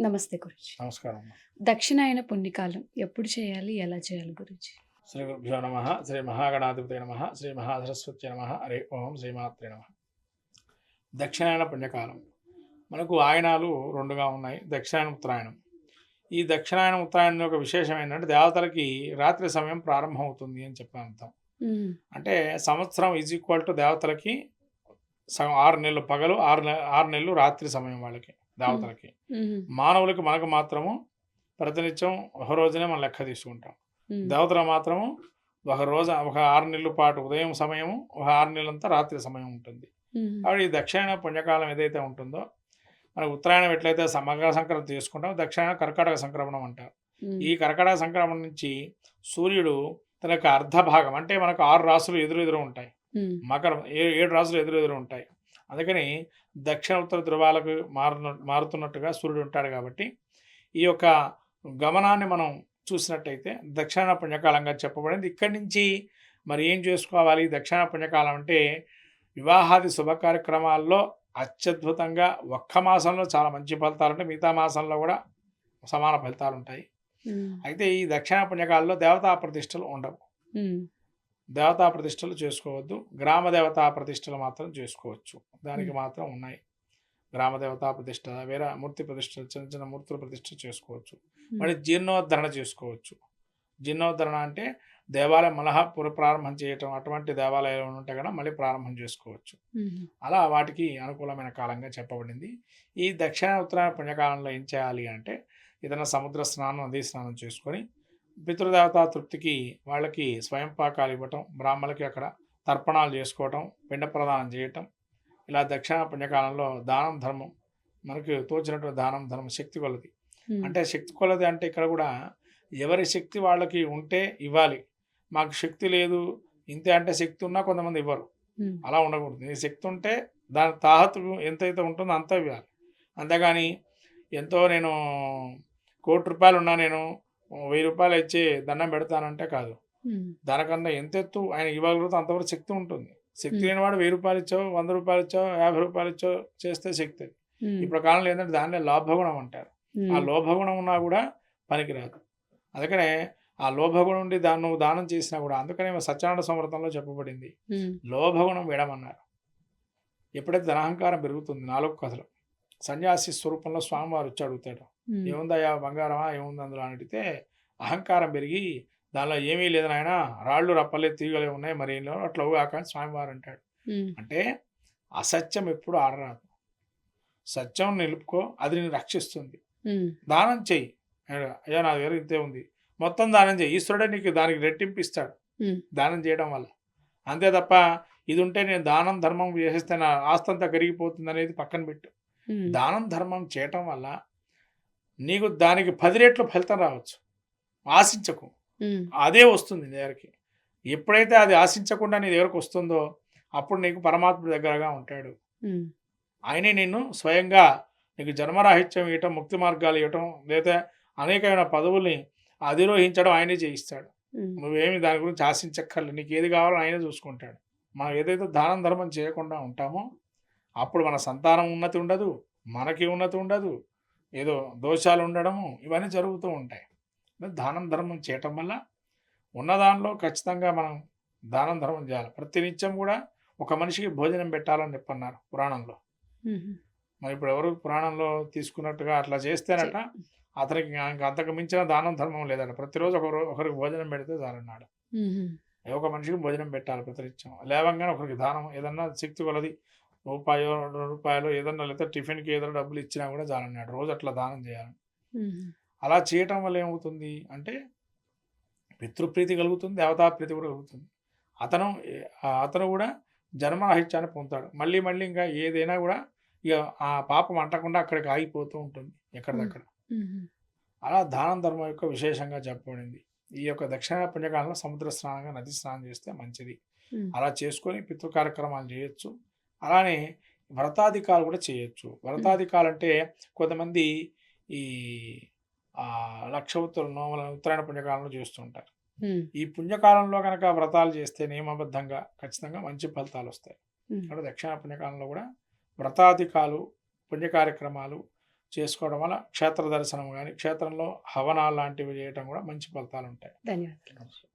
నమస్తే గురుజీ. నమస్కారం. దక్షిణాయన పుణ్యకాలం ఎప్పుడు చేయాలి ఎలా చేయాలి గురుజీ? శ్రీ గురుభ్యో నమ శ్రీ మహాగణాధిపతి నమ శ్రీ మహాసరస్వతి నమ హరి ఓం శ్రీమాత్రే నమ. దక్షిణాయన పుణ్యకాలం. మనకు ఆయనాలు రెండుగా ఉన్నాయి దక్షిణాయన ఉత్తరాయణం. ఈ దక్షిణాయన ఉత్తరాయణం యొక్క విశేషం ఏంటంటే దేవతలకి రాత్రి సమయం ప్రారంభం అవుతుంది అని చెప్పి అర్థం. అంటే సంవత్సరం ఈజ్ ఈక్వల్ టు దేవతలకి సగం ఆరు నెలలు పగలు ఆరు ఆరు నెలలు రాత్రి సమయం వాళ్ళకి. దేవతలకి మానవులకి మనకు మాత్రము ప్రతినిత్యం ఒక రోజునే మనం లెక్క తీసుకుంటాం. దేవతలు మాత్రము ఒక రోజు ఒక ఆరు నెలల పాటు ఉదయం సమయము ఒక ఆరు నెలలంతా రాత్రి సమయం ఉంటుంది. కాబట్టి ఈ దక్షిణ పుణ్యకాలం ఏదైతే ఉంటుందో మనకు ఉత్తరాయణం ఎట్లయితే సమగ్ర సంక్రమణ చేసుకుంటాం దక్షిణ కర్కాటక సంక్రమణం అంటారు. ఈ కర్కాటక సంక్రమణం నుంచి సూర్యుడు తన యొక్క అర్ధ భాగం అంటే మనకు ఆరు రాసులు ఎదురు ఎదురు ఉంటాయి మకరం ఏ ఏడు రాసులు ఎదురు ఎదురు ఉంటాయి. అందుకని దక్షిణ ఉత్తర ధృవాలకు మారు మారుతున్నట్టుగా సూర్యుడు ఉంటాడు కాబట్టి ఈ యొక్క గమనాన్ని మనం చూసినట్టయితే దక్షిణ పుణ్యకాలంగా చెప్పబడింది. ఇక్కడి నుంచి మరి ఏం చేసుకోవాలి? దక్షిణ పుణ్యకాలం అంటే వివాహాది శుభ కార్యక్రమాల్లో అత్యద్భుతంగా ఒక్క మాసంలో చాలా మంచి ఫలితాలు ఉంటాయి. మిగతా మాసంలో కూడా సమాన ఫలితాలు ఉంటాయి. అయితే ఈ దక్షిణ పుణ్యకాలంలో దేవతా ప్రతిష్టలు ఉండవు. దేవతా ప్రతిష్టలు చేసుకోవద్దు. గ్రామ దేవతా ప్రతిష్టలు మాత్రం చేసుకోవచ్చు. దానికి. మాత్రం ఉన్నాయి. గ్రామ దేవతా ప్రతిష్ట వేరే మూర్తి ప్రతిష్ట చిన్న చిన్న మూర్తుల ప్రతిష్ట చేసుకోవచ్చు. మరి జీర్ణోద్ధరణ చేసుకోవచ్చు. జీర్ణోద్ధరణ అంటే దేవాలయం పునః ప్రారంభం చేయటం అటువంటి దేవాలయాలు ఉంటే కూడా మళ్ళీ ప్రారంభం చేసుకోవచ్చు. అలా వాటికి అనుకూలమైన కాలంగా చెప్పబడింది. ఈ దక్షిణ ఉత్తరాయణ పుణ్యకాలంలో ఏం చేయాలి అంటే ఏదైనా సముద్ర స్నానం నదీ స్నానం చేసుకొని పితృదేవతా తృప్తికి వాళ్ళకి స్వయం పాకాలు ఇవ్వటం బ్రాహ్మణులకి అక్కడ తర్పణాలు చేసుకోవటం పిండ ప్రదానం చేయటం ఇలా దక్షిణ పుణ్యకాలంలో దానం ధర్మం మనకి తోచినటువంటి దానం ధర్మం శక్తి కొలది. అంటే శక్తి కొలది అంటే ఇక్కడ కూడా ఎవరి శక్తి వాళ్ళకి ఉంటే ఇవ్వాలి. మాకు శక్తి లేదు ఇంతే అంటే శక్తి ఉన్నా కొంతమంది ఇవ్వరు. అలా ఉండకూడదు. నీ శక్తి ఉంటే దాని తాహతు ఎంతైతే ఉంటుందో అంత ఇవ్వాలి. అంతేగాని ఎంతో నేను కోటి రూపాయలు ఉన్నా నేను వెయ్యి రూపాయలు ఇచ్చి దండం పెడతానంటే కాదు. దానికన్నా ఎంత ఎత్తు ఆయన ఇవ్వగలుగుతా అంతవరకు శక్తి ఉంటుంది. శక్తి Hmm. లేనివాడు వెయ్యి రూపాయలు ఇచ్చో వంద రూపాయలు ఇచ్చో యాభై రూపాయలు ఇచ్చో చేస్తే శక్తి. ఇప్పుడు కాలంలో ఏంటంటే దాన్నే లోభగుణం అంటారు. ఆ లోభగుణం ఉన్నా కూడా పనికిరాదు. అందుకనే ఆ లోభగుణం ఉండి దాన్ని నువ్వు దానం చేసినా కూడా అందుకనే సత్యనారాయణ సమృతంలో చెప్పబడింది. లోభగుణం విడమన్నారు. ఎప్పుడైతే ధనాహంకారం పెరుగుతుంది నాలుగు కథలు. సన్యాసి స్వరూపంలో స్వామివారు వచ్చి అడుగుతాడు. ఏముందయ్యా బంగారమా? ఏముంది? అందులో అని అడిగితే అహంకారం పెరిగి దానిలో ఏమీ లేదు నాయన రాళ్ళు రప్పలే తీగలే ఉన్నాయి మరి ఏం లేవు అట్లా కాక స్వామివారు అంటాడు. అంటే అసత్యం ఎప్పుడు ఆడరాదు. సత్యం నిలుపుకో అది నేను రక్షిస్తుంది. దానం చెయ్యి. అయ్యా, నా దగ్గర ఇంతే ఉంది. మొత్తం దానం చెయ్యి. ఈశ్వరుడే నీకు దానికి రెట్టింపు ఇస్తాడు దానం చేయడం వల్ల. అంతే తప్ప ఇది ఉంటే నేను దానం ధర్మం చేసేస్తే నా ఆస్తి అంతా కరిగిపోతుంది అనేది పక్కన పెట్టు. దానం ధర్మం చేయటం వల్ల నీకు దానికి పది రెట్లు ఫలితం రావచ్చు. ఆశించకు. అదే వస్తుంది నీ దగ్గరికి. ఎప్పుడైతే అది ఆశించకుండా నీ దగ్గరకు వస్తుందో అప్పుడు నీకు పరమాత్మ దగ్గరగా ఉంటాడు. ఆయనే నిన్ను స్వయంగా నీకు జన్మరాహిత్యం ఇవ్వటం ముక్తి మార్గాలు ఇవ్వటం లేదా అనేకమైన పదవుల్ని అధిరోహించడం ఆయనే చేయిస్తాడు. నువ్వేమి దాని గురించి ఆశించక్కర్లేదు నీకు ఏది కావాలో ఆయనే చూసుకుంటాడు. మనం ఏదైతే దానం ధర్మం చేయకుండా ఉంటామో అప్పుడు మన సంతానం ఉన్నతి ఉండదు మనకి ఉన్నతి ఉండదు ఏదో దోషాలు ఉండడము ఇవన్నీ జరుగుతూ ఉంటాయి. దానం ధర్మం చేయటం వల్ల ఉన్న దానిలో ఖచ్చితంగా మనం దానం ధర్మం చేయాలి. ప్రతి నిత్యం కూడా ఒక మనిషికి భోజనం పెట్టాలని చెప్పన్నారు పురాణంలో. మరి ఇప్పుడు ఎవరు పురాణంలో తీసుకున్నట్టుగా అట్లా చేస్తేనట అతనికి అంతకు మించిన దానం ధర్మం లేదట. ప్రతిరోజు ఒకరు ఒకరికి భోజనం పెడితే చాలన్నాడు. ఒక మనిషికి భోజనం పెట్టాలి ప్రతినిత్యం. లేవంగానే ఒకరికి దానం ఏదన్నా శక్తి కొలది రూపాయో రెండు రూపాయలు ఏదన్నా లేదా టిఫిన్కి ఏదైనా డబ్బులు ఇచ్చినా కూడా చాలన్నాడు. రోజు అట్లా దానం చేయాలి. అలా చేయటం వల్ల ఏమవుతుంది అంటే పితృప్రీతి కలుగుతుంది దేవతా ప్రీతి కూడా కలుగుతుంది. అతను అతను కూడా జన్మరాహిత్యాన్ని పొందుతాడు. మళ్ళీ మళ్ళీ ఇంకా ఏదైనా కూడా ఇక ఆ పాపం అంటకుండా అక్కడికి ఆగిపోతూ ఉంటుంది ఎక్కడిదక్కడ. అలా దానం ధర్మం యొక్క విశేషంగా చెప్పబడింది. ఈ యొక్క దక్షిణ పుణ్యకాలంలో సముద్ర స్నానంగా నది స్నానం చేస్తే మంచిది. అలా చేసుకొని పితృ కార్యక్రమాలు చేయొచ్చు. అలానే వ్రతాధికాలు కూడా చేయొచ్చు. వ్రతాధికాలు అంటే కొంతమంది ఈ ఆ, లక్ష ఉత్తర నోముల ఉత్తరాయణ పుణ్యకాలంలో చేస్తుంటారు. ఈ పుణ్యకాలంలో కనుక వ్రతాలు చేస్తే నియమబద్ధంగా ఖచ్చితంగా మంచి ఫలితాలు వస్తాయి. ఇక్కడ దక్షిణ పుణ్యకాలంలో కూడా వ్రతాధికాలు పుణ్య కార్యక్రమాలు చేసుకోవడం వల్ల క్షేత్ర దర్శనం కానీ క్షేత్రంలో హవనాలు లాంటివి చేయటం కూడా మంచి ఫలితాలు ఉంటాయి. ధన్యవాదాలు.